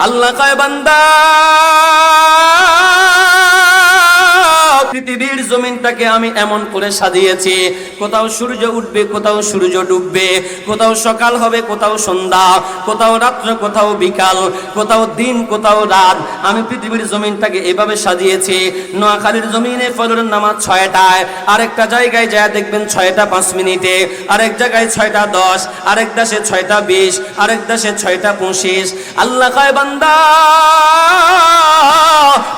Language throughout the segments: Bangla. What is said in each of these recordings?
আল্লাহ কয় বান্দা পৃথিবীর জমিনটাকে আমি এমন করে সাজিয়েছি, কোথাও সূর্য উঠবে, কোথাও সূর্য ডুববে, কোথাও সকাল হবে, কোথাও সন্ধ্যা, কোথাও রাত্র, কোথাও বিকাল, কোথাও দিন, কোথাও রাত। আমি পৃথিবীর জমিনটাকে এভাবে সাজিয়েছি, নোয়াখালীর জমিনে ফজরের নামাজ ছয়টায়, আরেকটা জায়গায় যায় দেখবেন ছয়টা পাঁচ মিনিটে, আরেক জায়গায় ছয়টা দশ, আরেক দেশে ছয়টা বিশ, আরেক দেশে ছয়টা পঁচিশ। আল্লাহ কয়, বান্দা,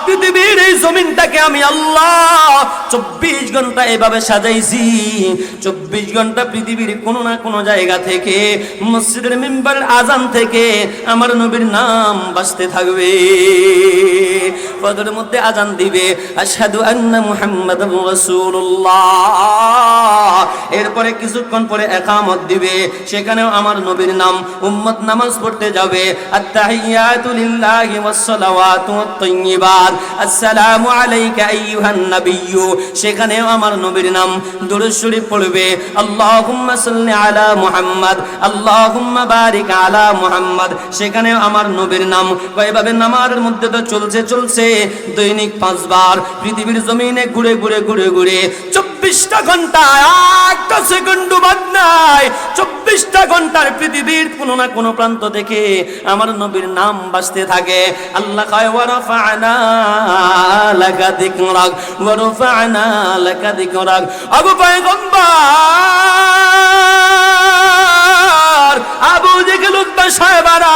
পৃথিবীর এই জমিনটাকে আমি আল্লাহ চব্বিশ ঘণ্টা এভাবে সাজাইছি। চব্বিশ ঘণ্টা পৃথিবীর কোনো না কোনো জায়গা থেকে, মসজিদের মেম্বার আজান থেকে আমার নবীর নাম বাঁচতে থাকবে। পদের মধ্যে আজান দিবে, আশহাদু আন্না মুহাম্মাদুর রাসূলুল্লাহ। এরপরে কিছুক্ষণ পরে একামত দিবে, সেখানেও আমার নবীর নাম উম্মত নামাজ পড়তে যাবে। তাইয়্যিবাত আসসালামু আলাইকা আইয়ুহান সেখানেও আমার নবীর নাম দুরূদ শরীফ পড়বে। আল্লাহুম্মা সাল্লি আলা মুহাম্মদ, আল্লাহুম্মা বারিক আলা মুহাম্মদ, সেখানেও আমার নবীর নাম। এভাবে নামাজের মধ্যে তো চলছে চলছে। দৈনিক পাঁচবার পৃথিবীর জমিনে ঘুরে ঘুরে ঘুরে ঘুরে। চব্বিশটা ঘণ্টা একটা সেকেন্ড বাদ নাই। চব্বিশটা ঘণ্টার পৃথিবীর কোনো না কোনো প্রান্ত থেকে আমার নবীর নাম বাঁচতে থাকে। আল্লাহ কয়, ওয়ারাফা'না লাকা দিক রাগ লাকা পায় আবু পয়গম্বর আবু জেহেল উতবা সাহেবারা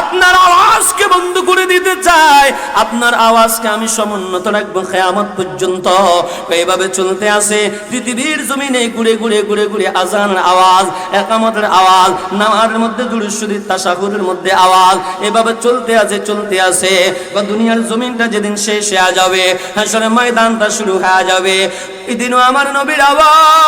আপনার আওয়াজকে বন্ধ করে দিতে চায়। আপনার আওয়াজকে আমি সমুন্নত রাখব খেয়ামত পর্যন্ত। এইভাবে চলতে আসে পৃথিবীর জমিনে ঘুরে ঘুরে ঘুরে ঘুরে আজানের আওয়াজ, একামতের আওয়াজ, নামাজের মধ্যে দুরুশ্বরীর তাসাহুরের মধ্যে আওয়াজ, এভাবে চলতে আছে চলতে আছে। দুনিয়ার জমিনটা যেদিন শেষ হয়ে যাবে, হাসরের ময়দানটা শুরু হয়ে যাবে। এদিনও আমার নবীর আওয়াজ।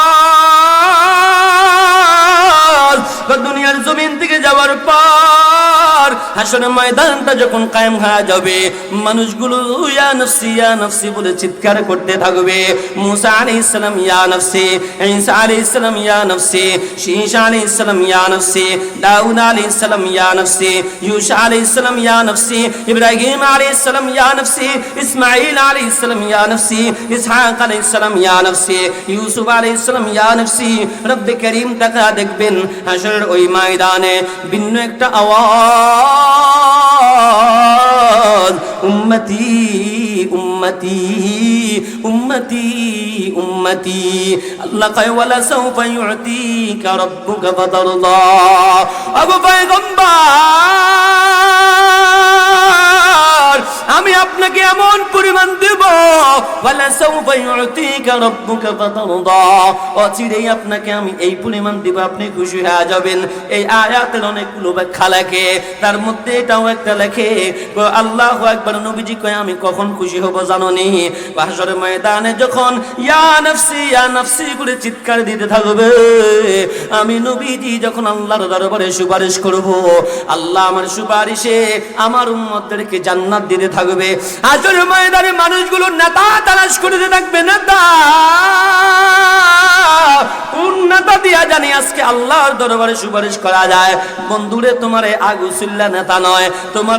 দুনিয়ার জমিন থেকে যাওয়ার পর হাসন ময়দানটা যখন কায়েম হয়ে যাবে, মানুষগুলো ইয়া নফসি ইয়া নফসি বলে চিৎকার করতে থাকবে। মুসা আলাইহিস সালাম, ইয়া নফসি, ঈসা আলাইহিস সালাম, ইয়া নফসি শীশা আলাইহিস সালাম, ইয়া নফসি, দাউদ আলাইহিস সালাম, ইয়া নফসি ইউসা আলাইহিস সালাম, ইয়া নফসি, ইব্রাহিম আলাইহিস সালাম, ইয়া নফসি, ইসমাঈল আলাইহিস সালাম, ইয়া নফসি, ইসহাক আলাইহিস সালাম, ইয়া নফসি, ইউসুফ আলাইহিস সালাম, ইয়া নফসি। রব্বে করিম তাকা দেখবেন হাসরের ওই ময়দানে ভিন্ন একটা আওয়াজ। উম্মতি উম্মতি উম্মতি উম্মতি। আল্লাহ কয়, ওয়ালা সাউফা ইউতিকা রাব্বুকা ফাতারদা আবু পয়গম্বর! আমি আপনাকে এমন পরিমাণ দেব অচিরেই আপনাকে আমি এই পরিমাণ দিব, আপনি খুশি হয়ে যাবেন। এই আয়াতের অনেকগুলো ব্যাখ্যা লেখে, তার মধ্যে এটাও একটা লেখে আল্লাহ একবার নবীজি কয়, আমি কখন খুশি হব জাননি বাসরের ময়দানে যখন, ইয়া নফসি ইয়া নফসি করে চিৎকার দিতে থাকবে, আমি নবীজি যখন আল্লাহর দরবারে সুপারিশ করব, আল্লাহ আমার সুপারিশে আমার উম্মতদেরকে জান্নাত দিতে থাকবে। আজর ময়দানে মানুষগুলো নেতা তালাশ করতে থাকবে, নেতা।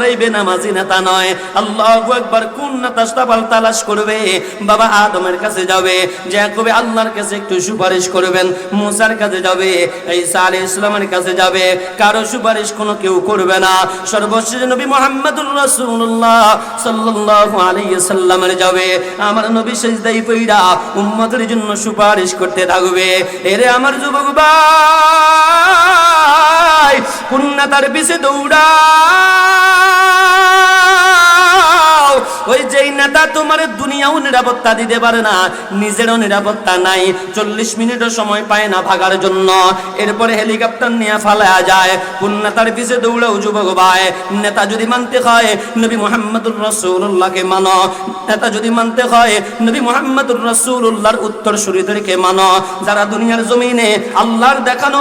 এই এই একটু সুপারিশ করবেন, মুসার কাছে যাবে আলাইহিস ইসলামের কাছে যাবে। কারও সুপারিশ কোনো কেউ করবে না। সর্বশেষ নবী মুহাম্মদুর সাল্লাল্লাহু আলাইহি সাল্লামের যাবে। আমার নবী সেজদাই পইরা উম্মতের জন্য সুপারিশ করতে থাকবে। এরে আমার যুবক ভাই কোন নেতার পিছে দৌড়া ওই যেই নেতা তোমার দুনিয়াও নিরাপত্তা দিতে পারে না, নিজেরও নিরাপত্তা নাই, চল্লিশ মিনিটও সময় পায় না ভাগার জন্য। এরপরে হেলিকপ্টার নিয়ে ফালা যায় কোন নেতার পিছে দৌড়াও যুবক ভাই। নেতা যদি মানতে হয়, নবী মোহাম্মদুর রসুল্লাহকে মানো। নেতা যদি মানতে হয়, নবী মোহাম্মদুর রসুল্লাহর উত্তর মানো। যারা দুনিয়ার জমিনে আল্লাহর দেখানো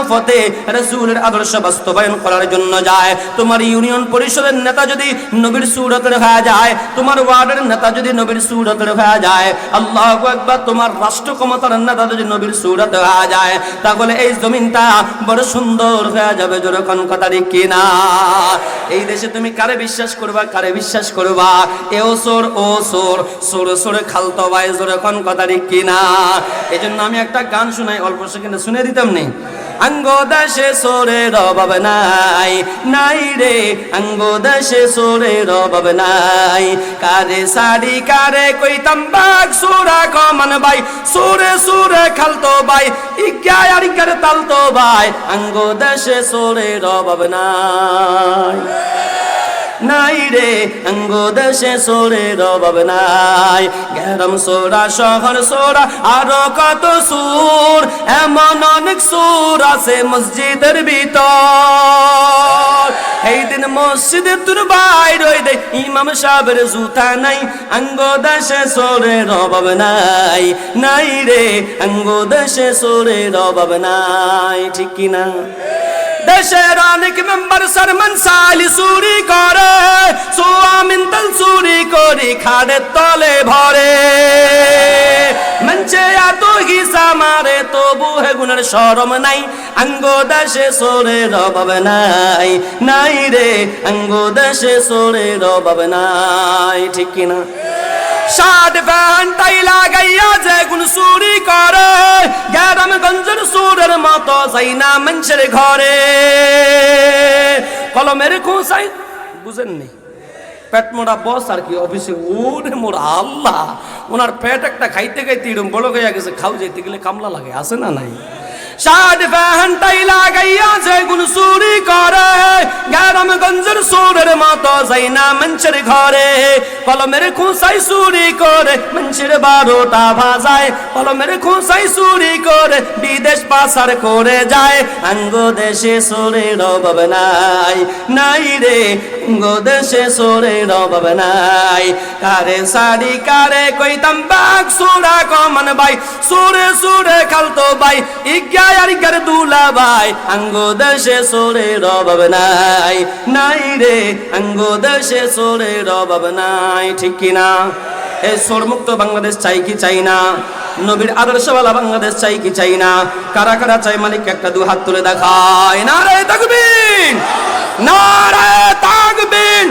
রসুলের আদর্শ বাস্তবায়ন করার জন্য যায়, তোমার ইউনিয়ন পরিষদের নেতা যদি নবীর সুরতের হয়ে যায়, তোমার ওয়ার্ডের নেতা যদি নবীর সুরতের হয়ে যায়, আল্লাহ একবার তোমার রাষ্ট্র ক্ষমতার নেতা যদি নবীর সুরাতে হয়ে যায়, তাহলে এই জমিনটা বড় সুন্দর হয়ে যাবে। যেরকম কথা কিনা? এই দেশে তুমি কারে বিশ্বাস করবা, কারে বিশ্বাস করবা? এ ও সোর ও সোর সোর, সোরে খালতো ভাই যেরকম কথা ঠিক কিনা? এই জন্য আমি একটা গান শোনাই, অল্প সেকেন্ডে শুনে দিতাম নেই অঙ্গ দেশে সোরে রবাব নাই নাই রে অঙ্গ দেশে সোরে রবাব নাই। কারে সাড়ি কারে কইতাম বাগ সুরা কমন ভাই, সুরে সুরে খালতো ভাই ইজ্ঞা আর ইজ্ঞার তালতো ভাই অঙ্গ দেশে সোরে রবাব নাই। নাই রে অঙ্গ দেশে সোরে রবাব নাই। গ্যারম সোরা, শহর সোরা, আরও কত সুর, এমন অনেক সুর আছে মসজিদের ভিতর। এই দিন মসজিদে তোর বাইর হই দে, ইমাম সাহেবের জুতা নাই অঙ্গ দেশে সোরে রবাব নাই। নাই রে অঙ্গ দেশে সোরে রবাব নাই, ঠিক কিনা? দেশের অনেক মেম্বার সরমন সালি চুরি করে সোয়ামিন তল চুরি করি খাড়ের তলে ভরে। মঞ্চে এত হিসা মারে, তবু হে গুণের সরম নাই অঙ্গ দেশে সোরে রবাব নাই। নাই রে অঙ্গ দেশে সোরে রবাব নাই, ঠিক কিনা? সাদ ফ্যান তাই লাগাইয়া যে গুণ চুরি করে। গ্যারাম গঞ্জের সুরের মতো যাই না মানুষের ঘরে। কলমের খুঁসাই বুঝেননি পেট মোড়া বস আর কি, অফিসে ওরে মোড়া আল্লাহ। ওনার পেট একটা খাইতে খাইতে এরকম বড় গেছে, খাও যেতে গেলে কামলা লাগে, আছে না নাই? সাদ ফ্যান তাই লাগাইয়া যে গুণ চুরি করে গ্যারাম গঞ্জের সুরের মতো যাই না মানুষের ঘরে কলমের খুঁসাই চুরি করে মানুষের বারোটা ভাজায় কলমের খুঁসাই চুরি করে বিদেশ পাচার করে যায় আঙ্গ দেশে সোরে রবাব নাই নাই রে আঙ্গ দেশে সোরে রবাব নাই কারে সারি কারে কইতাম বাগ সুরা কমন ভাই সুরে সুরে খালতো ভাই ইজ্ঞা আর ইজ্ঞার দুলা ভাই, আঙ্গ দেশে সোরে রবাব নাই। নাই রে, আঙ্গ দেশে সোরে রবাব নাই, ঠিক কিনা এই সোরমুক্ত বাংলাদেশ চাই কি চাই না? নবীর আদর্শওয়ালা বাংলাদেশ চাই কি চাই না? কারা কারা চাই মালিক একটা দু হাত তুলে দেখায়? না রে তাকবীর! না রে তাকবীর!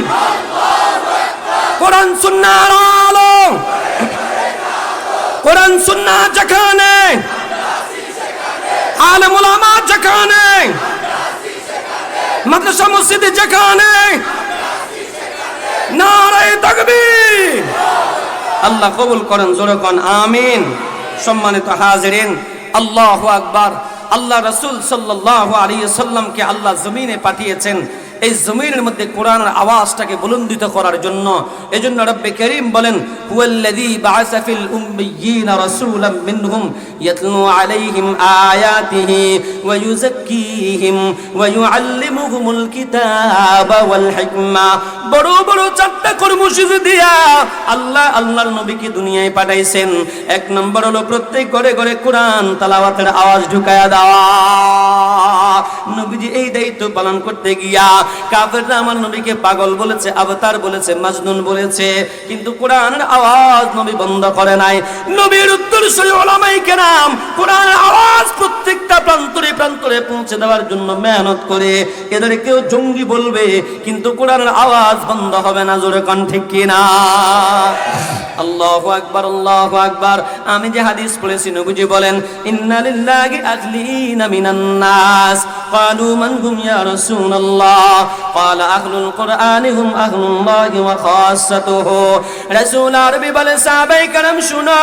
কোরআন, সুন্নাহর আলো! কোরআন, সুন্নাহ যেখানে আলেম ওলামা যেখানে। মাদ্রাসা মসজিদ যেখানে। নারায় তাকবীর। আল্লাহ কবুল করেন, জোরে কন, আমিন। সম্মানিত হাজিরিন, আল্লাহ আকবার। আল্লাহ রাসূল সাল্লাল্লাহু আলাইহি সাল্লামকে আল্লাহ জমিনে পাঠিয়েছেন। এই জমিনের মধ্যে কোরআনের আওয়াজটাকে বুলন্দিত করার জন্য। এজন্য রব্বে করিম বলেন বড় বড় চারটা দিয়া আল্লাহ, আল্লাহর নবীকে দুনিয়ায় পাঠাইছেন। এক নম্বর হলো প্রত্যেক ঘরে ঘরে কোরআন, তালাওয়াতের আওয়াজ ঢুকায়া দেওয়া। নবীজি এই দায়িত্ব পালন করতে গিয়া কাফেররা আমার নবীকে পাগল বলেছে, আবতার বলেছে, মাজনুন বলেছে, কিন্তু কোরআনের আওয়াজ নবী বন্ধ করে নাই। নবীর উত্তর সই ওলামাই কেরাম কোরআনের আওয়াজ প্রত্যেকটা প্রান্তরে প্রান্তরে পৌঁছে দেওয়ার জন্য মেহনত করে এদের কেউ জঙ্গি বলবে কিন্তু কোরআনের আওয়াজ বন্ধ হবে না জোরে কন ঠিক কিনা আল্লাহু আকবার আল্লাহু আকবার আমি যে হাদিস পড়েছি নবীজি বলেন ইন্না লিল্লাহি আখলিনা মিনান নাস قالوا من هم يا رسول الله قال أهل القرآن هم أهل الله وخاصته رسول عربي বলে সাহাবায়ে کرام শুনো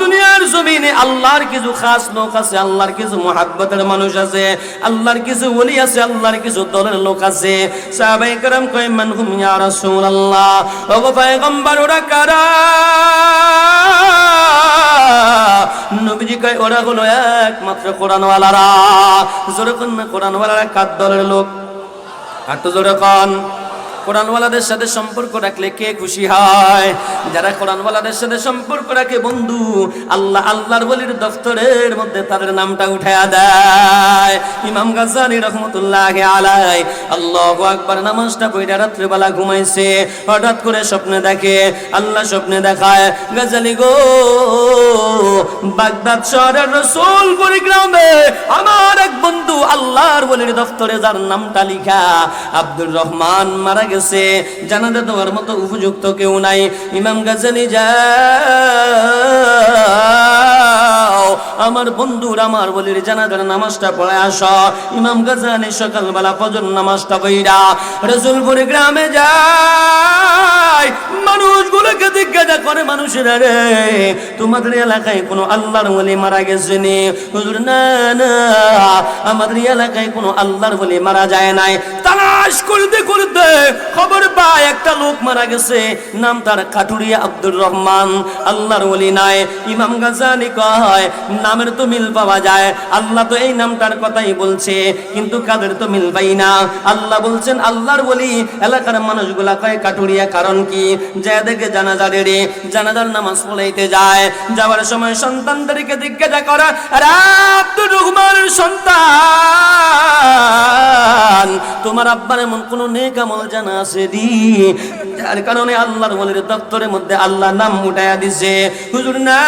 দুনিয়ার জমিনে আল্লাহর কিছু খাস লোক আছে আল্লাহর কিছু মহাব্বতের মানুষ আছে আল্লাহর কিছু ওলি আছে আল্লাহর কিছু দলের লোক আছে সাহাবাই کرام কয় মান হুম ইয়া রাসূলুল্লাহ ওগো পয়গম্বর ওরা কারা নবীজি কয় ওরা হলো একমাত্র কোরআনওয়ালারা জোরে কোন কোরআনওয়ালারা কার দলের লোক আর তো জোরে কোন কোরআনওয়ালাদের সাথে সম্পর্ক রাখলে কে খুশি হয়? যারা কোরআনওয়ালাদের সাথে সম্পর্ক রাখে, বন্ধু, আল্লাহ আল্লাহর বলির দফতরের মধ্যে তাদের নামটা উঠায়া দেয়। ইমাম গাজানি রহমতুল্লাহ আলাই আল্লাহ আকবার, নামাজটা পড়ে রাত্রিবেলা ঘুমাইছে, হঠাৎ করে স্বপ্নে দেখে, আল্লাহ স্বপ্নে দেখায় গাজালি গো, বাগদাদ শহরের রসুলপুরি গ্রামে আমার এক বন্ধু আল্লাহর বলির দফতরে যার নামটা লিখা, আব্দুর রহমান মারা জানাতে দেওয়ার মতো উপযুক্ত কেউ নাই। ইমাম গাজালি যাও, আমার বন্ধুর, আমার বলির জানাজার নামাজটা পড়ে আস। ইমাম গাজানি সকালবেলা ফজর নামাজটা বইরা রসুলপুরি গ্রামে যায়। মানুষগুলোকে জিজ্ঞাসা করে, মানুষের রে, তোমাদের এলাকায় কোনো আল্লাহর বলি মারা গেছে না, আমাদের এলাকায় কোনো আল্লাহর বলি মারা যায় নাই। তালাশ করতে করতে খবর পায়, একটা লোক মারা গেছে। নাম তার কাটুরিয়া আব্দুর রহমান। আল্লাহর বলি নাই। ইমাম গাজানি কয়, নামের তো মিল পাওয়া যায়। আল্লাহ তো এই নামটার কথাই বলছে, কিন্তু কাদের তো মিল পাই না? আল্লাহ বলছেন, আল্লাহর বলি এলাকার মানুষগুলা কয় কাটুরিয়া কারণ কি? যে দেখে জানাজা রে জানাজার নামাজ পড়াইতে যায়। যাওয়ার সময় সন্তানদেরকে জিজ্ঞাসা করা আব্দুর রহমানের সন্তান? তোমার আব্বার এমন কোন নেক আমল জানা আছে দি? যার কারণে আল্লাহর বলির দপ্তরের মধ্যে আল্লাহ নাম উঠাইয়া দিছে। হুজুর, না।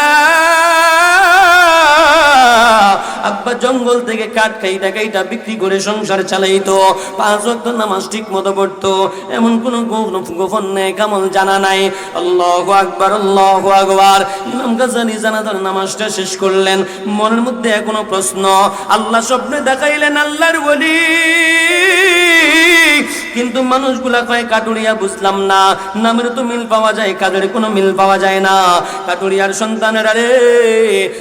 আব্বা জঙ্গল থেকে কাঠ খাইটা খাইটা বিক্রি করে সংসার চালাইতো। পাঁচ ওয়াক্ত নামাজ ঠিক মতো পড়তো। এমন কোন গোপন নেই কামল জানা নাই। আল্লাহ আকবার আল্লাহ আকবার। ইমাম গাজানি জানাজার নামাজটা শেষ করলেন। মনের মধ্যে এখনও প্রশ্ন, আল্লাহ স্বপ্নে দেখাইলেন আল্লাহর বলি কিন্তু মানুষগুলা কয়, কাটুরিয়া বুঝলাম না। নামের তো মিল পাওয়া যায়, কাজের কোনো মিল পাওয়া যায় না। কাটুরিয়ার সন্তানেরা রে,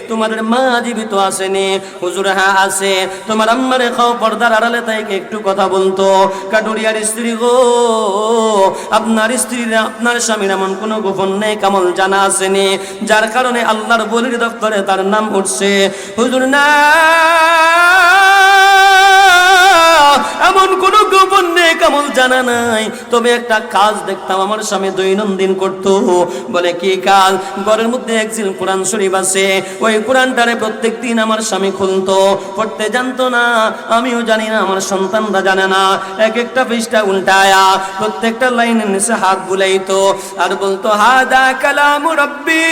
তোমাদের মা জীবিত আসেনি হুজুর হ্যাঁ আছে। তোমার আম্মারে খাও পর্দার আড়ালে তাইকে একটু কথা বলতো। কাটুরিয়ার স্ত্রী গো, আপনার স্ত্রীর আপনার স্বামীর এমন কোনো গোপন নেই, কামল জানা আসেনি। যার কারণে আল্লাহর বলির দপ্তরে তার নাম উঠছে। হুজুর না এমন কোন গোপন নেই কেমন জানা নাই। তবে একটা কাজ দেখতাম, আমার স্বামী দৈনন্দিন করতো। বলে, কি কাজ? ঘরের মধ্যে একজিল কোরআন শরীফ আছে। ওই কোরআনটারে প্রত্যেক দিন আমার স্বামী খুলতো। পড়তে জানতো না, আমিও জানি না, আমার সন্তানরা জানে না। এক একটা পৃষ্ঠা উল্টায়া প্রত্যেকটা লাইনের নিচে হাত বুলাইতো। আর বলতো, হাদা কালাম রব্বি।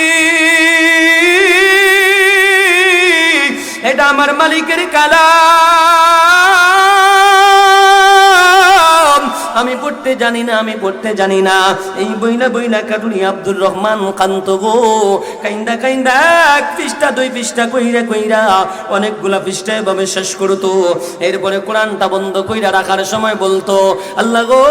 এটা আমার মালিকের কালাম। আমি পড়তে জানি না, আমি পড়তে জানি না। এই বইনা বইনা কাটুরি আব্দুর রহমান কান্ত গো। কাইন্দা কাইন্দা এক পৃষ্ঠা, দুই পৃষ্ঠা কইরা কইরা অনেকগুলা পৃষ্ঠা এভাবে শেষ করতো। এরপরে কোরআনটা বন্ধ কইরা রাখার সময় বলতো, আল্লাহ গো,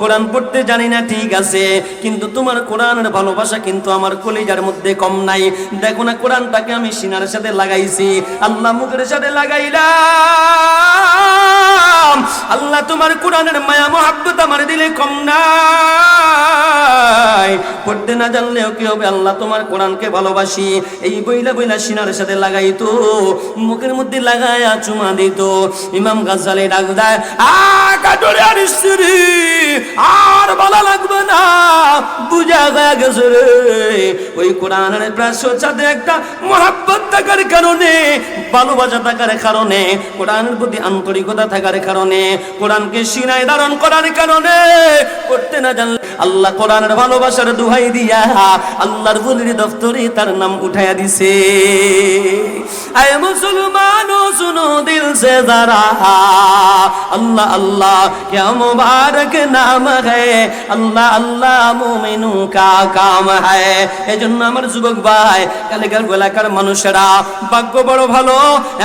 কোরআন পড়তে জানি না, ঠিক আছে, কিন্তু তোমার কোরআনের ভালোবাসা কিন্তু আমার কলিজার মধ্যে কম নাই। দেখো না কোরআনটাকে আমি সিনার সাথে লাগাইছি। আল্লাহ মুখের সাথে লাগাইলাম। আল্লাহ তোমার কোরআনের মায়া, মহাব্বত আমার দিলে কম নাই। পড়তে না জানলেও কি হবে? আল্লাহ তোমার কোরআনকে ভালোবাসি। এই বইলা বইলা সিনার সাথে লাগাইতো, মুখের মধ্যে লাগায়া চুমা দিত। ইমাম গাজালে ডাক দেয় আর স্ত্রী আর ভালো লাগবে না, বুঝা গেছে রে। ওই কোরআনের প্রাসর সাথে একটা মহাব্বত থাকার কারণে, ভালোবাসা থাকার কারণে, কোরআনের প্রতি আন্তরিকতা থাকার কারণে, কোরআনকে কোরআনকে সিনায় ধারণ করার কারণে করতে না জানলে আল্লাহ কোরআনের ভালোবাসার দুহাই দিয়া আল্লাহর বলির দপ্তরে তার নাম উঠাইয়া দিছে। আয় মুসলমান শুনো দিল সে যারা। আল্লাহ আল্লাহ, কে মুবারক নাম হে। আল্লাহ আল্লাহ, মুমিনু কা কাম হে। এজন্য আমার যুবক ভাই, কালেকার গোলাকার মানুষেরা, ভাগ্য বড় ভালো।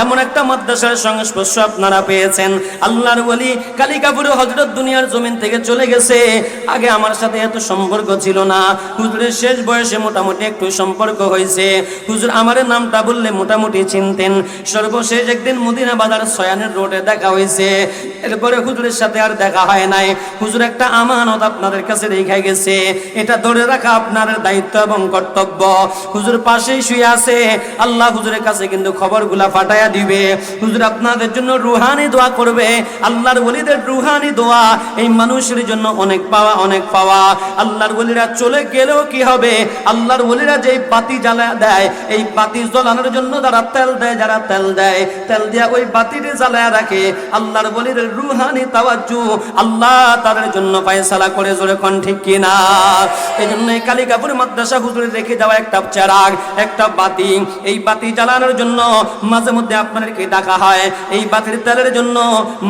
এমন একটা মাদ্রাসার সংস্পর্শ আপনারা পেয়েছেন। আল্লাহর ওলি কালি কালিকাপুরে হজরত দুনিয়ার জমিন থেকে চলে গেছে। আগে আমার সাথে এত সম্পর্ক ছিল না। হুজুরের শেষ বয়সে মোটামুটি একটু সম্পর্ক হয়েছে। হুজুর আমার নামটা বললে মোটামুটি চিনতেন। সর্বশেষ একদিন মদিনা বাজার সয়ানের রোডে দেখা হয়েছে। এরপরে হুজুরের সাথে আর দেখা হয় নাই। হুজুর একটা আমানত আপনাদের কাছে রেখে গেছে। এটা ধরে রাখা আপনাদের দায়িত্ব এবং কর্তব্য। হুজুর পাশেই শুয়ে আছে। আল্লাহ হুজুরের কাছে কিন্তু খবরগুলা ফাটায়া দিবে। হুজুর আপনাদের জন্য রুহানি দোয়া করবে। আল্লাহর ওলিদের রুহানি দোয়া। এই মানুষের জন্য অনেক পাওয়া অনেক পাওয়া। আল্লাহর বলিরা চলে গেলেও কি হবে? আল্লাহর বলিরা যে বাতি জ্বালা দেয়, এই বাতি জ্বালানোর জন্য যারা তেল দেয়, যারা তেল দেয়, তেল দিয়া ওই বাতিটি জ্বালায় রাখে। আল্লাহর বলির রুহানি তাওয়াজ্জু, আল্লাহ তাদের জন্য ফায়সালা করে জোরে কোন, ঠিক কিনা এই জন্য এই কালিকাপুর মাদ্রাসা হুজুরে রেখে যাওয়া একটা চারাগ, একটা বাতি। এই বাতি জ্বালানোর জন্য মাঝে মধ্যে আপনাদেরকে ডাকা হয়। এই বাতির তেলের জন্য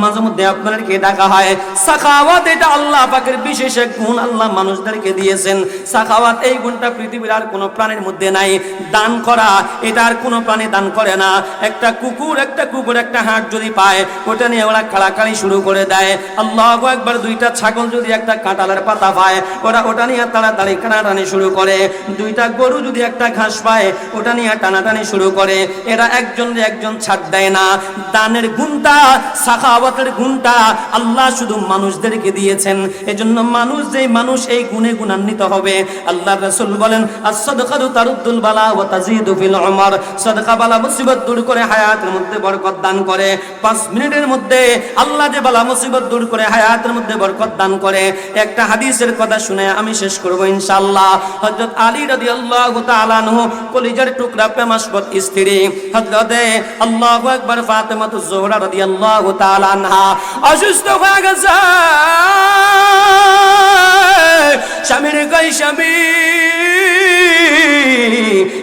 মাঝে মধ্যে আপনাদেরকে ডাকা হয়। সাখাওয়াত এটা আল্লাহ পাকের বিশেষ এক গুণ, আল্লাহ মানুষদেরকে দিয়েছেন। সাখাওয়াত এই গুণটা পৃথিবীর আর কোনো প্রাণীর মধ্যে নাই। দান করা, এটা আর কোনো প্রাণী দান করে না। একটা কুকুর একটা কুকুর, একটা হাট যদি পায়, ওটা নিয়ে ওরা কাড়াকাড়ি শুরু করে দেয়। আল্লাহ একবার দুইটা ছাগল যদি একটা কাঁটালের পাতা পায়, ওরা ওটা নিয়ে তাড়াতাড়ি টানাটানি শুরু করে। দুইটা গরু যদি একটা ঘাস পায়, ওটা নিয়ে টানাটানি শুরু করে। এরা একজন একজন ছাড় দেয় না। দানের গুণটা সাখাওয়াতের গুণটা আল্লাহ শুধু মানুষদেরকে দিয়েছেন। এজন্য মানুষ যেই মানুষ, এই গুণে গুণান্বিত হবে। আল্লাহ রাসূল বলেন as-sadaqatu তারুদ্দুল বালা ওয়া তাজিদু ফিল উমর। সাদকা বালা মুসিবত দূর করে হায়াতের মধ্যে বরকত দান করে। 5 মিনিটের মধ্যে আল্লাহ যে বালা মুসিবত দূর করে হায়াতের মধ্যে বরকত দান করে, একটা হাদিসের কথা শুনে আমি শেষ করব ইনশাআল্লাহ। হযরত আলী রাদিয়াল্লাহু তাআলা আনহু কলিজার টুকরা প্রেমাস্পদ স্ত্রী, হযরতে আল্লাহু আকবার ফাতেমাতুজ জোহরা রাদিয়াল্লাহু তাআলা আনহা অসুস্থ হয়ে গেছে। স্বামীর কই স্বামী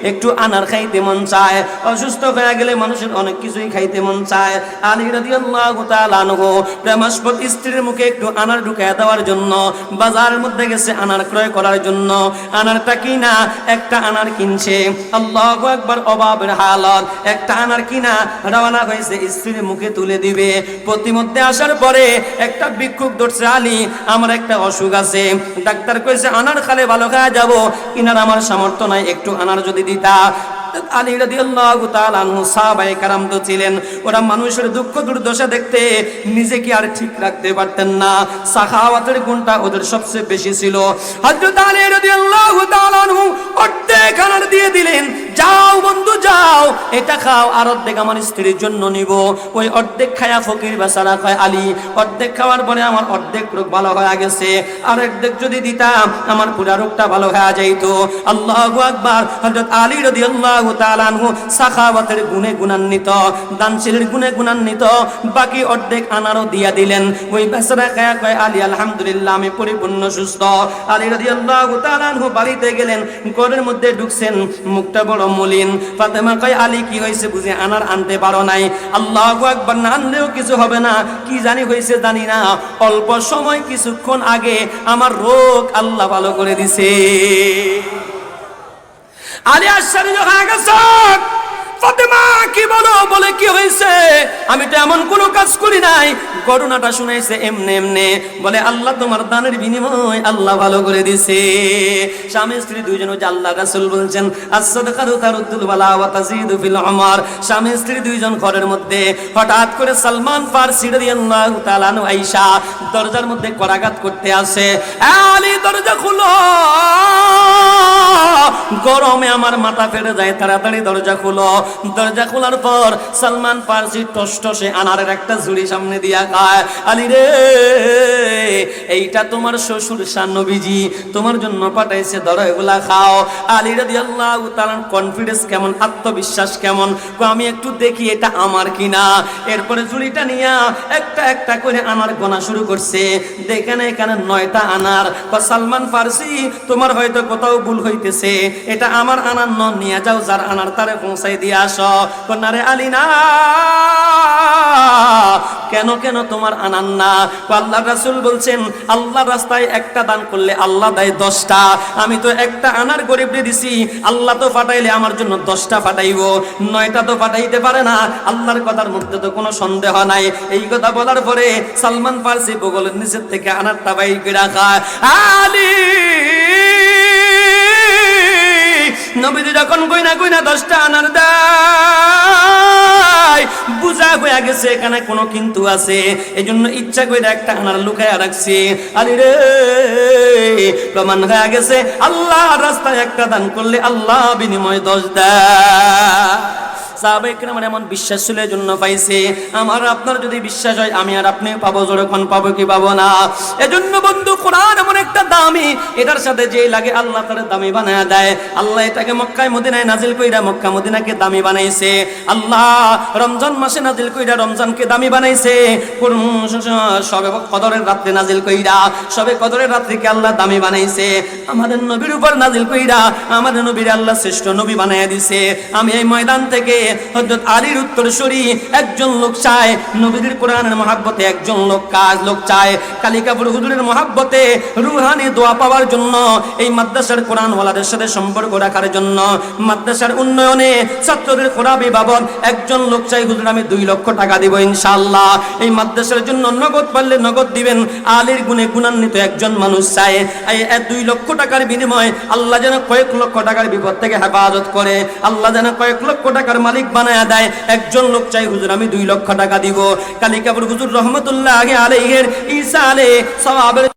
একটু আনার খাইতে মন চায়। অসুস্থ হয়ে গেলে মানুষের অনেক কিছুই খাইতে মন চায়। আলী রাদিয়াল্লাহু তাআলা আনহু প্রেমাস্পদ স্ত্রীর মুখে একটু আনার ঢুকায় দেওয়ার জন্য বাজারের মধ্যে গেছে আনার ক্রয় করার জন্য। আনারটা কিনা? একটা আনার কিনছে। আল্লাহু আকবার অভাবের হালত। একটা আনার কিনা? রওনা হয়েছে স্ত্রীর মুখে তুলে দিবে। প্রতিমধ্যে আসার পরে একটা ভিক্ষুক ধরছে, আলী, আমার একটা অসুখ আছে। ডাক্তার কইছে, আনার খালে ভালো খাওয়া যাব। কিনার আমার সামর্থ্য নাই, একটু আনার যদি দিতা আলী রাদিয়াল্লাহু তো ছিলেন। ওরা মানুষের দুঃখ দুর্দশা দেখতে নিজেকে আর ঠিক রাখতে পারতেন না। গুণটা ওদের সবচেয়ে বেশি ছিল। আলী অর্ধেক আনার দিয়ে দিলেন, যাও বন্ধু, যাও, এটা খাও, আর অর্ধেক আমার স্ত্রীর জন্য নিব। ওই অর্ধেক খায়া ফকির বেচারা আলী, অর্ধেক খাওয়ার পরে আমার অর্ধেক রোগ ভালো হয়ে গেছে। আর অর্ধেক যদি দিতাম, আমার পুরা রোগটা ভালো হয়ে যাইতো। আল্লাহু আকবার, হযরত আলী রাদিয়াল্লাহু সাখাওয়াতের গুণে গুণান্বিত, দানশীলের গুণে গুণান্বিত, বাকি অর্ধেক আনারও দিয়া দিলেন। ওই বেচারা কয় আলী, আলহামদুলিল্লাহ, আমি পরিপূর্ণ সুস্থ। আলী রাদিয়াল্লাহু তাআলা আনহু বাড়িতে গেলেন, ঘরের মধ্যে ঢুকছেন, মুখটা বড় মলিন। ফাতেমা কয়, আলী, কি হয়েছে বুঝে আনার আনতে পারো নাই? আল্লাহু আকবার, না আনলেও কিছু হবে না। কি জানি হয়েছে জানি না। অল্প সময়, কিছুক্ষণ আগে আমার রোগ আল্লাহ ভালো করে দিছে। আলী আশ্চর্য যখন গেছে ফাতেমা, কি বলো? বলে কি হয়েছে? আমি তো এমন কোনো কাজ করি নাই। ঘটনাটা শুনাইছে এমনে এমনে। বলে, আল্লাহ তোমার দানের বিনিময় আল্লাহ ভালো করে দিছে। স্বামী স্ত্রী দুইজন আল্লাহ রাসূল বলছেন as-sadaqatu তারুদ্দুল বালা ওয়া ফিল উমর। স্বামী স্ত্রী দুইজন ঘরের মধ্যে হঠাৎ করে সালমান ফারসি রাদিয়াল্লাহু তাআলা আয়েশা দরজার মধ্যে করাঘাত করতে আসে। আলী, দরজা খুলো। গরমে আমার মাথা ফেটে যায়, তাড়াতাড়ি দরজা খুলো। দরজা খোলার পর সালমান ফার্সি টসটসে আনারের একটা ঝুড়ি সামনে দিয়া খায়। আলী রে, এইটা তোমার শ্বশুর সান্নবীজি তোমার জন্য পাঠাইছে ধরো এগুলা খাও। আলী রাদি আল্লাহ তালার কনফিডেন্স কেমন, আত্মবিশ্বাস কেমন? আমি একটু দেখি এটা আমার কিনা। এরপরে ঝুড়িটা নিয়া একটা একটা করে আনার গোনা শুরু করছে। দেখেন এখানে নয়টা আনার। বা সালমান ফার্সি তোমার হয়তো কোথাও ভুল হইতেছে। এটা আমার আনার ন নিয়ে যাও, যার আনার তারে পৌঁছাই দিয়ে। আসো। কন্যারে আলী না কেন কেন তোমার আনান না? আল্লাহ রাসুল বলছেন আল্লাহ রাস্তায় একটা দান করলে আল্লাহ দেয় দশটা। আমি তো একটা আনার গরিবরে দিছি, আল্লাহ তো ফাটাইলে আমার জন্য দশটা ফাটাইব। নয়টা তো ফাটাইতে পারে না, আল্লাহর কথার মধ্যে তো কোনো সন্দেহ নাই। এই কথা বলার পরে সালমান ফার্সি বগলের নিচের থেকে আনারটা বাইকে রাখা। আলী! নবীজি যখন কইনা কইনা দশটা আনার দেয়, বুঝা হয়ে গেছে এখানে কোনো কিন্তু আছে। এই জন্য ইচ্ছা করে একটা আনার লুকায়া রাখছি। আলি রে, প্রমাণ হয়ে গেছে, আল্লাহ রাস্তায় একটা দান করলে আল্লাহ বিনিময় দশ দেয়। সাহাবাইকরাম এমন বিশ্বাস ছিল জন্য পাইছে। আমার আপনার যদি বিশ্বাস হয়, আমি আর আপনি পাবো যখন পাবো কি পাবো না? এজন্য বন্ধু, কোরআন এমন একটা দামি, এটার সাথে যে লাগে আল্লাহ তার দামি বানায় দেয়। আল্লাহ এটাকে মক্কায়, মদিনায় নাজিল কইরা মক্কা, মদিনাকে দামি বানাইছে। আল্লাহ রমজান মাসে নাজিল কইরা রমজানকে দামি বানাইছে। সবে কদরের রাত্রে নাজিল কইরা, সবে কদরের রাত্রিকে আল্লাহ দামি বানাইছে। আমাদের নবীর উপর নাজিল কইরা, আমাদের নবীর আল্লাহ শ্রেষ্ঠ নবী বানাইয়া দিছে। আমি এই ময়দান থেকে হযরত আলীর উত্তরসূরি একজন লোক চায়, নবীদের কোরআনের মহাব্বতে একজন লোক কাজ লোক চায় কালিকাপুর হুজুরের মহাব্বতে রুহানি দোয়া পাওয়ার জন্য, এই মাদ্রাসার কোরআন ওয়ালাদের সাথে সম্পর্ক রাখার জন্য, মাদ্রাসার উন্নয়নে ছাত্রদের কোরআবি বাবদ একজন লোক চাই হুজুর আমি দুই লক্ষ টাকা দিব ইনশাআল্লাহ। এই মাদ্রাসার জন্য নগদ পারলে নগদ দিবেন, আলীর গুণে গুণান্বিত একজন মানুষ চায়, এই দুই লক্ষ টাকার বিনিময়ে আল্লাহ যেন কয়েক লক্ষ টাকার বিপদ থেকে হেফাজত করে, আল্লাহ যেন কয়েক লক্ষ টাকার মালিক বানায় দেয়। একজন লোক চাই, হুজুর, আমি দুই লক্ষ টাকা দিব। কালিকাপুর হুজুর রহমতুল্লাহ আগে আলাইহের ঈসা আলে সওয়াবের